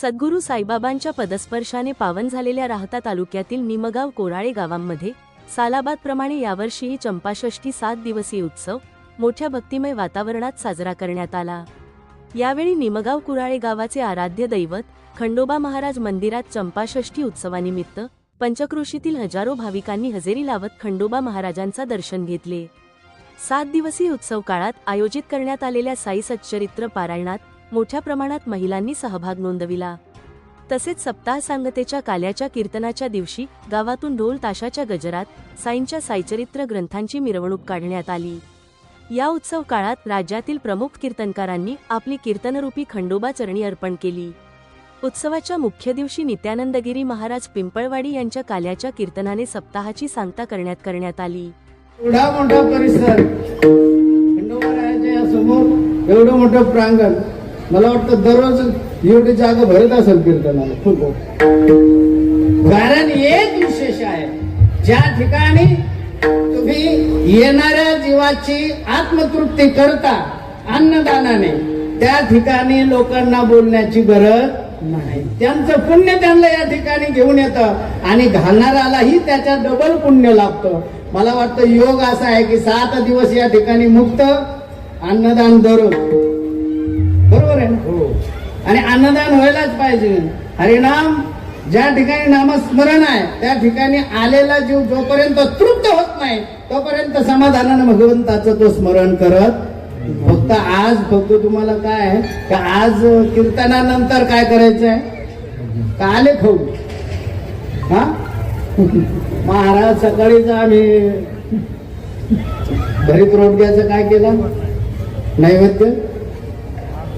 सद्गुरू साईबाबांच्या पदस्पर्शाने पावन झालेल्या राहता तालुक्यातील निमगाव कोराळे गावांमध्ये सालाबादप्रमाणे यावर्षीही चंपाषष्ठी सात दिवसीय उत्सव मोठ्या भक्तिमय वातावरणात साजरा करण्यात आला. यावेळी निमगाव कुराळे गावाचे आराध्य दैवत खंडोबा महाराज मंदिरात चंपाषष्ठी उत्सवानिमित्त पंचक्रोशीतील हजारो भाविकांनी हजेरी लावत खंडोबा महाराजांचा दर्शन घेतले. सात दिवसीय उत्सव काळात आयोजित करण्यात आलेल्या साई सच्चरित्र पारायणात मोठ्या प्रमाणात महिलांनी सहभाग नोंदविला. तसेच सप्ताह सांगतेच्या काल्याच्या कीर्तनाच्या दिवशी गावातून ढोल ताशाच्या गजरात साईंच्या साईचरित्र ग्रंथांची मिरवणूक काढण्यात आली. या उत्सव काळात राज्यातील प्रमुख कीर्तनकारांनी आपली कीर्तनरूपी खंडोबा चरणी अर्पण केली. उत्सवाच्या मुख्य दिवशी नित्यानंदगिरी महाराज पिंपळवाडी यांच्या काल्याच्या कीर्तनाने सप्ताहाची सांगता करण्यात करण्यात आली. एवढा मोठा परिसर खंडोबारायाच्या समोर एवढं मोठं प्रांगण. मला वाटतं दररोज एवढी जागा भरत असेल कीर्तनाला. खूप कारण एक विशेष आहे ज्या ठिकाणी तुम्ही येणाऱ्या जीवाची आत्मतृप्ती करता अन्नदानाने त्या ठिकाणी लोकांना बोलण्याची गरज नाही. त्यांचं पुण्य त्यांना या ठिकाणी घेऊन येतं आणि घालणाऱ्यालाही त्याच्या डबल पुण्य लागतं मला वाटतं योग असा आहे की सात दिवस या ठिकाणी मुक्त अन्नदान दररोज. हो. आणि अन्नदान व्हायलाच पाहिजे. हरिनाम ज्या ठिकाणी नामस्मरण आहे त्या ठिकाणी आलेला जीव जोपर्यंत तृप्त होत नाही तोपर्यंत समाधानानं भगवंताचं तो स्मरण करत फक्त आज फक्त तुम्हाला काय आहे? का आज कीर्तनानंतर काय करायचं आहे? का आले खाऊ? हा? महाराज सकाळीच आम्ही. भरीत रोडग्याचं काय केलं? नैवेद्य?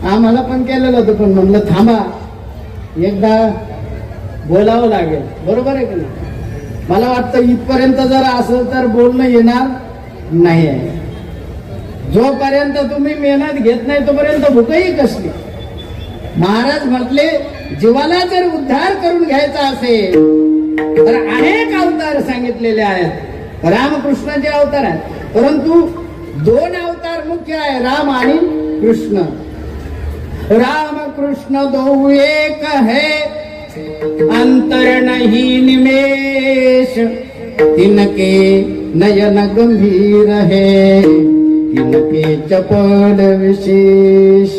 आम्हाला पण केलेलं होतं पण म्हणलं थांबा एकदा बोलावं लागेल. बरोबर आहे की नाही? मला वाटतं इथपर्यंत जर असं तर बोलणं येणार नाही आहे जोपर्यंत तुम्ही मेहनत घेत नाही तोपर्यंत भूकही कसली? महाराज म्हटले जीवाला जर उद्धार करून घ्यायचा असेल तर अनेक अवतार सांगितलेले आहेत. रामकृष्णाचे अवतार आहेत. परंतु दोन अवतार मुख्य आहे राम आणि कृष्ण. राम कृष्ण दो एक है अंतर नहीं निमेश तिनके नयन गंभीर है तिनके चपल विशेष।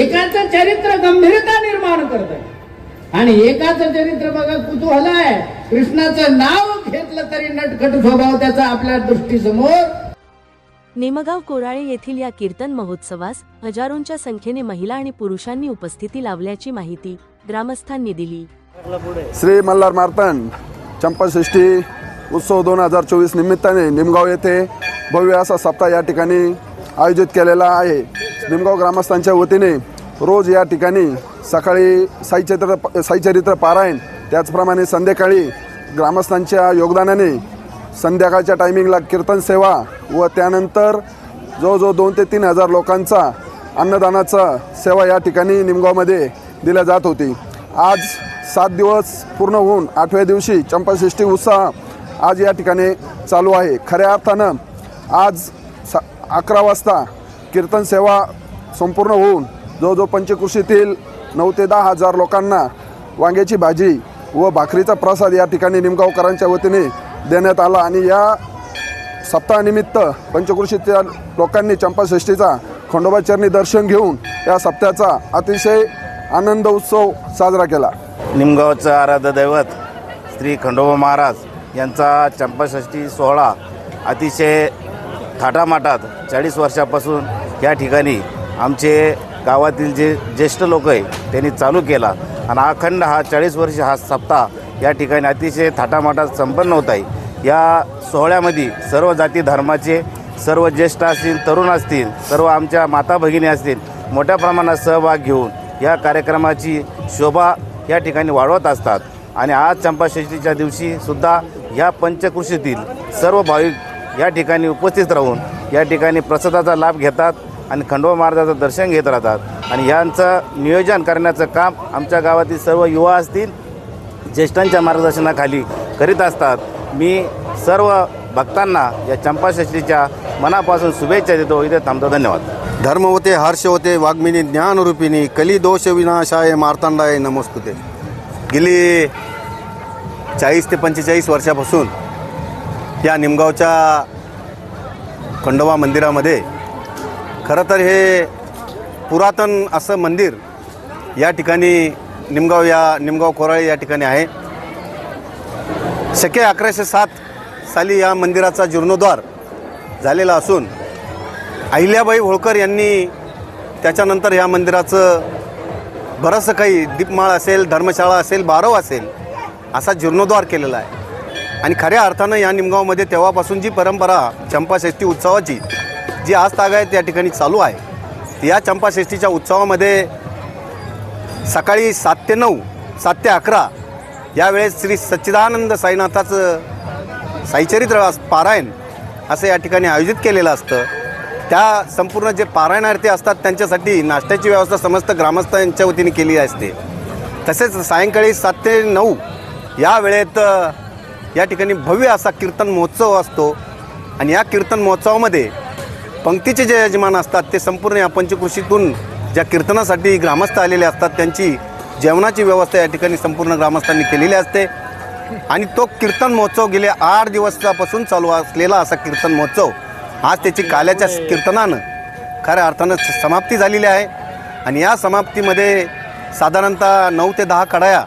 एकाचं चरित्र गंभीरता निर्माण करत आणि एकाचं चरित्र बघा कुतूहल आहे. कृष्णाचं नाव घेतलं तरी नटखट स्वभाव त्याचा आपल्या दृष्टीसमोर. नेमगाव कोराळे येथील या कीर्तन महोत्सवास हजारोंच्या संख्येने महिला आणि पुरुषांनी उपस्थिती लावल्याची माहिती ग्रामस्थांनी दिली. श्री मल्हार मार्तन चंपाषष्ठी उत्सव दोन हजार चोवीस निमित्ताने निमगाव येथे भव्य असा सप्ताह या ठिकाणी आयोजित केलेला आहे. निमगाव ग्रामस्थांच्या वतीने रोज या ठिकाणी सकाळी साईचरित्र साईचरित्र पारायण त्याचप्रमाणे संध्याकाळी ग्रामस्थांच्या योगदानाने संध्याकाळच्या टायमिंगला कीर्तन सेवा व त्यानंतर जवळजवळ दोन ते तीन हजार लोकांचा अन्नदानाचा सेवा या ठिकाणी निमगावमध्ये दिल्या जात होती. आज सात दिवस पूर्ण होऊन आठव्या दिवशी चंपाषष्ठी उत्साह आज या ठिकाणी चालू आहे. खऱ्या अर्थानं आज सा अकरा वाजता कीर्तन सेवा संपूर्ण होऊन जवळजवळ पंचकृषीतील नऊ ते दहा हजार लोकांना वांग्याची भाजी व भाकरीचा प्रसाद या ठिकाणी निमगावकरांच्या वतीने देण्यात आला आणि या सप्ताहानिमित्त पंचकृषीतल्या लोकांनी चंपाषष्ठीचा खंडोबाचरणी दर्शन घेऊन या सप्त्याचा अतिशय आनंद उत्सव साजरा केला. निमगावचं आराध्य दैवत श्री खंडोबा महाराज यांचा चंपाषष्ठी सोहळा अतिशय थाटामाटात चाळीस वर्षापासून या ठिकाणी आमचे गावातील जे ज्येष्ठ लोक आहे त्यांनी चालू केला. आणि अखंड हा चाळीस वर्ष हा सप्ताह या ठिकाणी अतिशय थाटामाटात संपन्न होत आहे. या सोहळ्यामध्ये सर्व जाती धर्माचे सर्व ज्येष्ठ असतील तरुण असतील सर्व आमच्या माता भगिनी असतील मोठ्या प्रमाणात सहभाग घेऊन या कार्यक्रमाची शोभा या ठिकाणी वाढवत असतात. आणि आज चंपाषष्टीच्या दिवशीसुद्धा या पंचकृषीतील सर्व भाविक या ठिकाणी उपस्थित राहून या ठिकाणी प्रसादाचा लाभ घेतात आणि खंडोबा महाराजाचं दर्शन घेत राहतात. आणि यांचं नियोजन करण्याचं काम आमच्या गावातील सर्व युवा असतील ज्येष्ठांच्या मार्गदर्शनाखाली करीत असतात. मी सर्व भक्तांना या चंपाषष्टीच्या मनापासून शुभेच्छा देतो. इथे थांबतो. धन्यवाद. धर्म होते हर्ष होते वाग्मिनी ज्ञानरूपिणी कली दोष विनाशाय मार्तांडाय नमस्कुते गेली चाळीस ते पंचेचाळीस वर्षापासून या निमगावच्या खंडोबा मंदिरामध्ये खरं तर हे पुरातन असं मंदिर या ठिकाणी निमगाव या निमगाव कोराळे या ठिकाणी आहे. शके अकराशे सात साली या मंदिराचा जीर्णोद्धार झालेला असून अहिल्याबाई होळकर यांनी त्याच्यानंतर ह्या मंदिराचं बरंचसं काही दीपमाळ असेल धर्मशाळा असेल बारव असेल असा जीर्णोद्धार केलेला आहे. आणि खऱ्या अर्थानं या निमगावमध्ये तेव्हापासून जी परंपरा चंपाषष्ठी उत्सवाची जी आज तागायत या ठिकाणी चालू आहे. या चंपाषष्ठीच्या उत्सवामध्ये सकाळी सात ते नऊ सात ते अकरा यावेळेस श्री सच्चिदानंद साईनाथाचं साईचरित्र पारायण असं या ठिकाणी आयोजित केलेलं असतं. त्या संपूर्ण जे पारायणार्थी असतात त्यांच्यासाठी नाश्त्याची व्यवस्था समस्त ग्रामस्थांच्या वतीने केली असते. तसेच सायंकाळी सात ते नऊ या वेळेत या ठिकाणी भव्य असा कीर्तन महोत्सव असतो. आणि या कीर्तन महोत्सवामध्ये पंक्तीचे जे यजमान असतात ते संपूर्ण या पंचकृषीतून ज्या कीर्तनासाठी ग्रामस्थ आलेले असतात त्यांची जेवणाची व्यवस्था या ठिकाणी संपूर्ण ग्रामस्थांनी केलेली असते. आणि तो कीर्तन महोत्सव गेल्या आठ दिवसापासून चालू असलेला असा कीर्तन महोत्सव आज त्याची काल्याच्या कीर्तनानं खऱ्या अर्थानं समाप्ती झालेली आहे. आणि या समाप्तीमध्ये साधारणतः नऊ ते दहा कडाया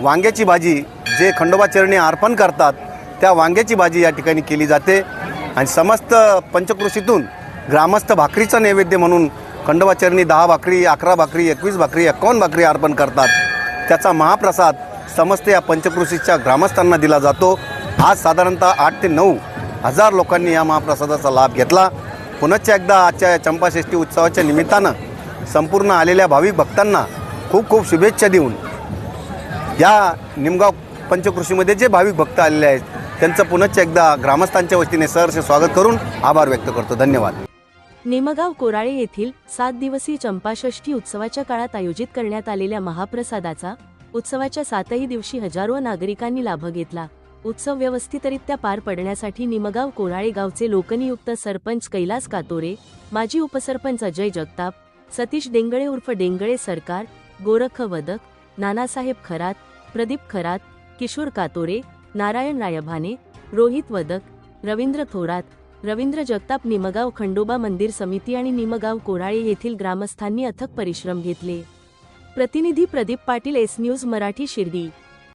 वांग्याची भाजी जे खंडोबा चरणी अर्पण करतात त्या वांग्याची भाजी या ठिकाणी केली जाते. आणि समस्त पंचकृषीतून ग्रामस्थ भाकरीचा नैवेद्य म्हणून खंडोबा दहा भाकरी अकरा भाकरी एकवीस भाकरी एकावन्न भाकरी अर्पण करतात. त्याचा महाप्रसाद समस्त या पंचकृषीच्या ग्रामस्थांना दिला जातो. आज साधारणतः आठ ते नऊ हजार लोकांनी या महाप्रसादाचा लाभ घेतला. पुनश्च एकदा आजच्या या चंपाषष्ठी उत्सवाच्या निमित्तानं संपूर्ण आलेल्या भाविक भक्तांना खूप खूप शुभेच्छा देऊन या निमगाव पंचकृषीमध्ये जे भाविक भक्त आलेले आहेत त्यांचं पुनश्च एकदा ग्रामस्थांच्या वतीने सहर्ष स्वागत करून आभार व्यक्त करतो. धन्यवाद. निमगाव कोराळे येथील सात दिवसीय चंपाषष्ठी उत्सवाच्या काळात आयोजित करण्यात आलेल्या महाप्रसादाचा उत्सवाच्या सातही दिवशी हजारो नागरिकांनी लाभ घेतला. उत्सव व्यवस्थितरित्या पार पडण्यासाठी निमगाव कोराळे गावचे लोकनियुक्त सरपंच कैलास कातोरे माजी उपसरपंच अजय जगताप सतीश डेंगळे उर्फ डेंगळे सरकार गोरख वदक नानासाहेब खरात प्रदीप खरात किशोर कातोरे नारायण रायभाने रोहित वदक रवींद्र थोरात रवींद्र जगताप निमगाव खंडोबा मंदिर समिती आणि निमगाव कोराळे येथील ग्रामस्थांनी अथक परिश्रम घेतले. प्रतिनिधी प्रदीप पाटील एस न्यूज मराठी शिर्डी.